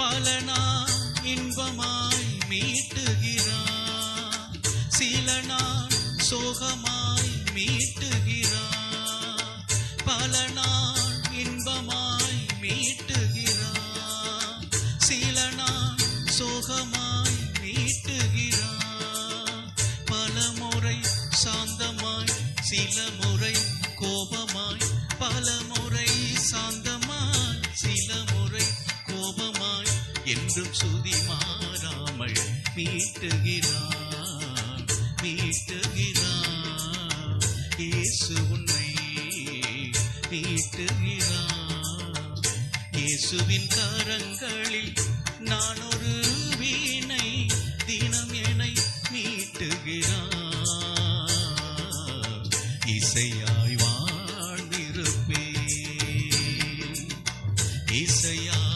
பலனா இன்பமாய் மீட்டுகிறார். சில நாள் சோகமாய் மீட்டுகிறார். பல நாள் இன்பமாய் மீட்டுகிறார். சில நாள் சோகமாய் மீட்டுகிறார். பல முறை சாந்தமாய் சில முறை என்றும் சுதி மாறாமல் மீட்டுகிறார் மீட்டுகிறார் இயேசு உன்னை மீட்டுகிறார் இயேசுவின் கரங்களில் நான் ஒரு வீணை தினம் என்னை மீட்டுகிறார் இசையாய் வாழ்ந்திருப்பே இசையாய்